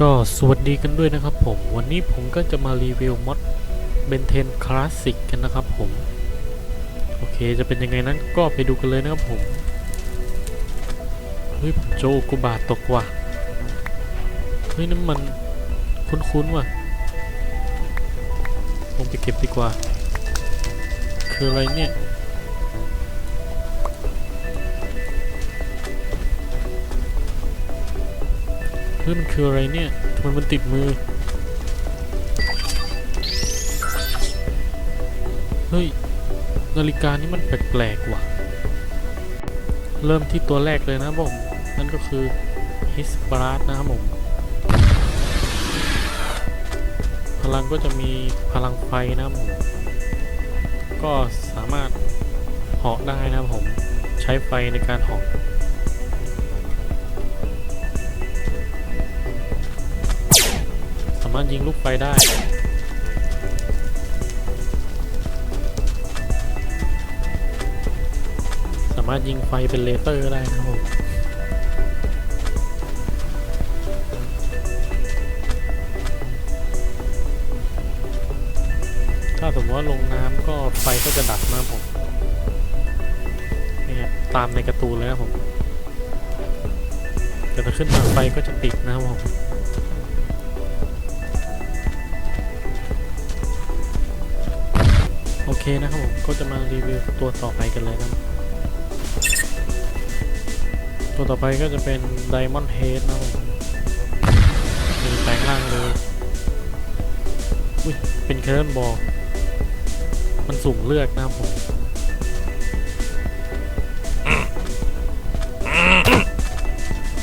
ก็สวัสดีกันด้วยนะครับผม วันนี้ผมก็จะมารีวิวมอดเบนเทนคลาสสิกกันนะครับผม โอเคจะเป็นยังไงนั้นก็ไปดูกันเลยนะครับผม เฮ้ยผมโจกูบาตกว่ะ เฮ้ยน้ำมันคุ้นๆว่ะลงไปเก็บดีกว่า คืออะไรเนี่ย เฮ้ยมันคืออะไรเนี่ยทำไมมันติดมือ เฮ้ย นาฬิกานี่มันแปลกๆว่ะ เริ่มที่ตัวแรกเลยนะผม นั่นก็คือฮิสปร์ตนะครับผม พลังก็จะมีพลังไฟนะผม ก็สามารถเหาะได้นะผม ใช้ไฟในการเหาะามารถยิงลูกไฟได้สามารถยิงไฟเป็นเลเซอร์ได้นะครับผมถ้าสมมติว่าลงน้ำก็ไฟก็จะดับนะครับผมนี่ครับตามในการ์ตูนเลยนะผม แต่ถ้าขึ้นมาไฟก็จะติดนะครับผม เคนะครับผมก็จะมารีวิวตัวต่อไปกันเลยนะตัวต่อไปก็จะเป็น Diamond Head นะครับผมมีแปลงร่างเลย อุ้ย เป็นแค n นบอลมันสุ่มเลือกนะครับผม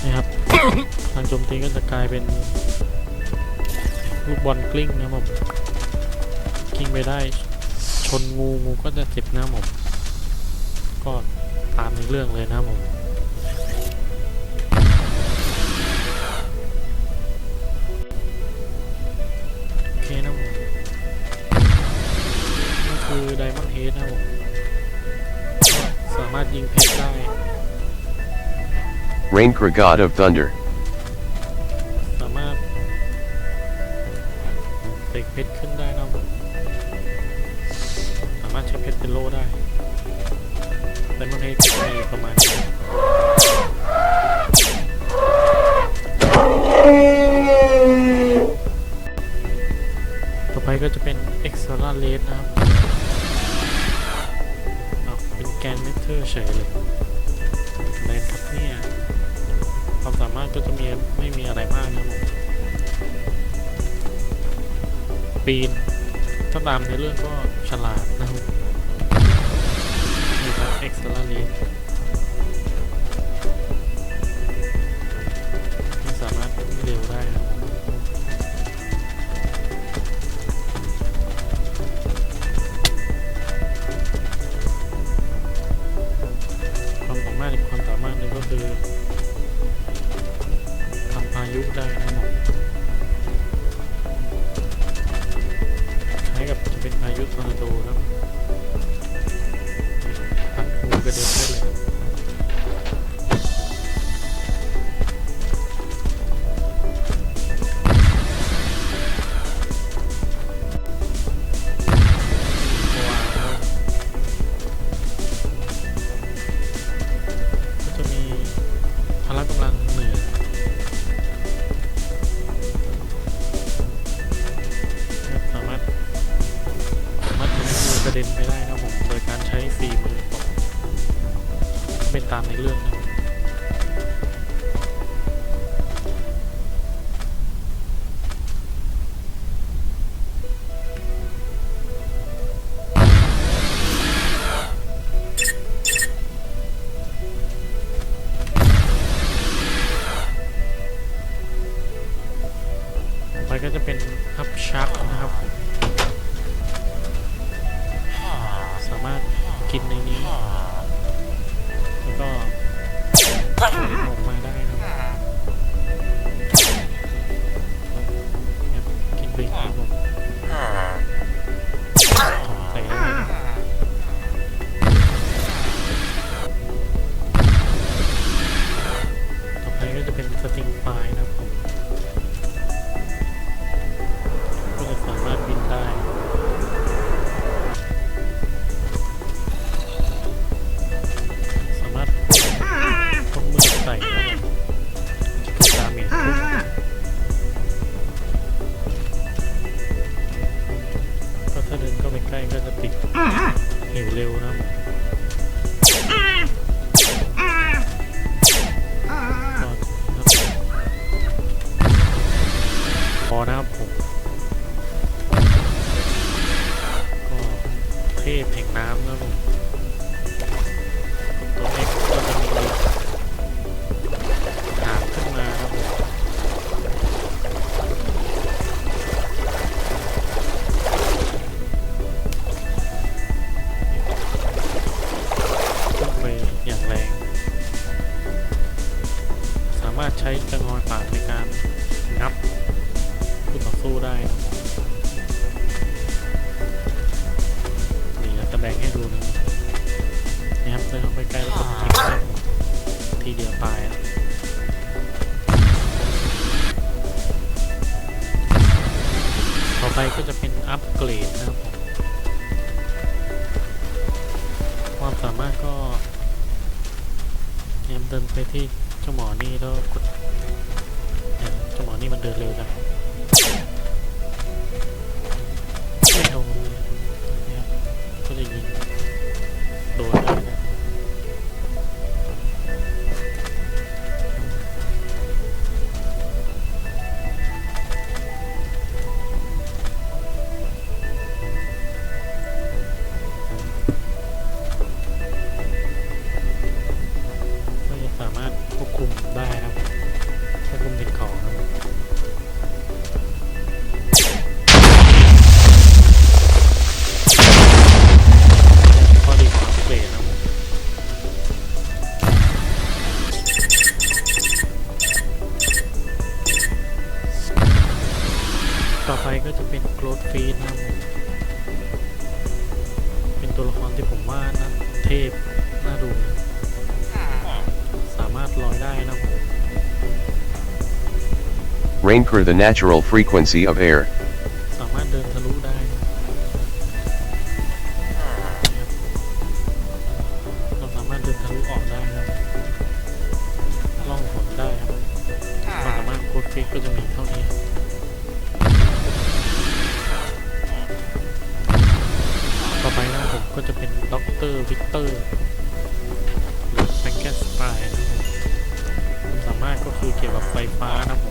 นี่ครับ ทางโจมตีก็จะกลายเป็นลูกบอลกลิ้งนะครับผมกลิ้งไปได้ นงูงูก็จะเจ็บนะครับผม ก็ตามในเรื่องเลยนะครับผมโอเคนะครับผมนี่คือไดมอนด์เฮดนะครับผมก็สามารถยิงเพชรได้ Rainkra god of thunder. สามารถเตกเพชรขึ้นได้นะครับผมสามารถใช้เพชรเป็นโล่ได้ไดมอนด์เฮดก็มีประมาณนี้ต่อไปก็จะเป็น Extra r a t e นะครับอ้าวเป็นแกนเมเทอร์เฉยเลยอะไรครับเนี่ยความสามารถก็จะมีไม่มีอะไรมากนะผมปีนถ้าตามในเรื่องก็ฉลาดนะครับ ได้นะ ตามในเรื่องนะไปก็จะเป็นอัพชักนะครับ สามารถกินในนี้ ก็ออกมา นะครับผมก็เทพแห่งน้ำนะครับผมตัวเล็กก็จะมีหางขึ้นมาครับผมขึ้นไปอย่างแรง สามารถใช้กระงอยปากในการ สู้ได้นะครับนี่จะแสดงให้ดูนะครับนี่ครับเดินเข้าไปใกล้แล้วก็ทิ้งได้ผมทีเดียวตายแล้วต่อไปก็จะเป็นอัปเกรดนะครับผมความสามารถก็เนี่ยเดินไปที่เจ้าหมอนี่แล้วกดเจ้าหมอนี่มันเดินเร็วจัง ต่อไปก็จะเป็นโกรดฟีดนะครับผมเป็นตัวละครที่ผมว่าน่าเทพน่าดูนะสามารถลอยได้นะครับผม Rainker the natural frequency of air. ไฟฟ้านะผม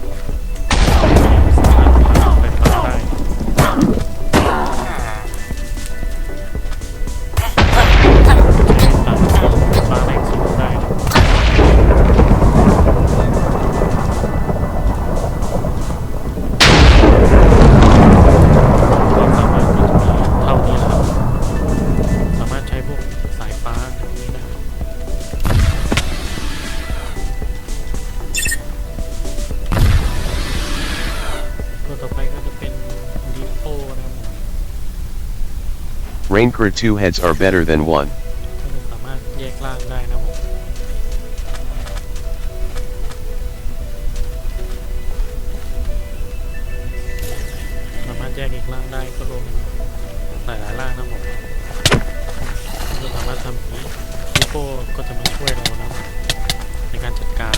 Rainker 2 heads are better than 1. ก็จะสามารถแยกร่างได้นะผมสามารถแยกอีกร่างได้ก็รวมเป็นหลายหลายร่างนะผมเราสามารถทำอย่างนี้ลิโก้ก็จะมาช่วยเรานะผมในการจัดการ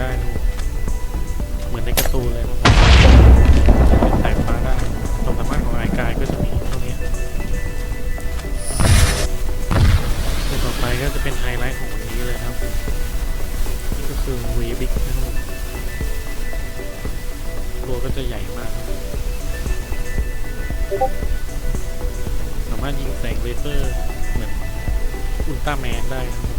ได้นะครับเหมือนในการ์ตูนเลยนะครับเป็นสายฟ้าได้ความสามารถของไฮกายก็จะมีเท่านี้ตัวต่อไปก็จะเป็นไฮไลท์ของวันนี้เลยครับนี่ก็คือวีบิ๊กนะครับตัวก็จะใหญ่มากครับสามารถยิงแสงเลเซอร์เหมือนอุลตร้าแมนได้นะครับ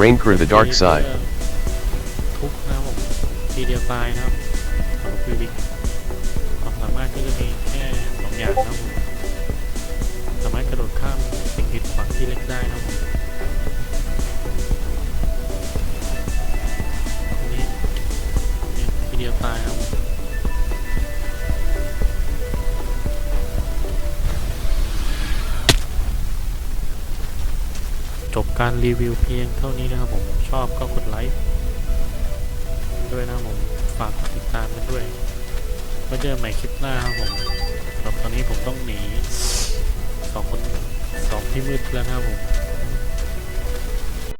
ผม Rainker the dark side. ทุกนะครับผมทีเดียวตายนะครับของวีบิ๊กความสามารถก็จะมีแค่สองอย่างนะครับผมสามารถกระโดดข้ามสิ่งกีดขวางที่เล็กได้นะครับผมตรงนี้เนี่ยทีเดียวตายครับผม จบการรีวิวเพียงเท่านี้นะครับผมชอบก็กดไลค์ด้วยนะผมฝากติดตามกันด้วยไว้เจอกันใหม่คลิปหน้าครับผมสำหรับตอนนี้ผมต้องหนีสองคนสองที่มืดแล้วนะครับผม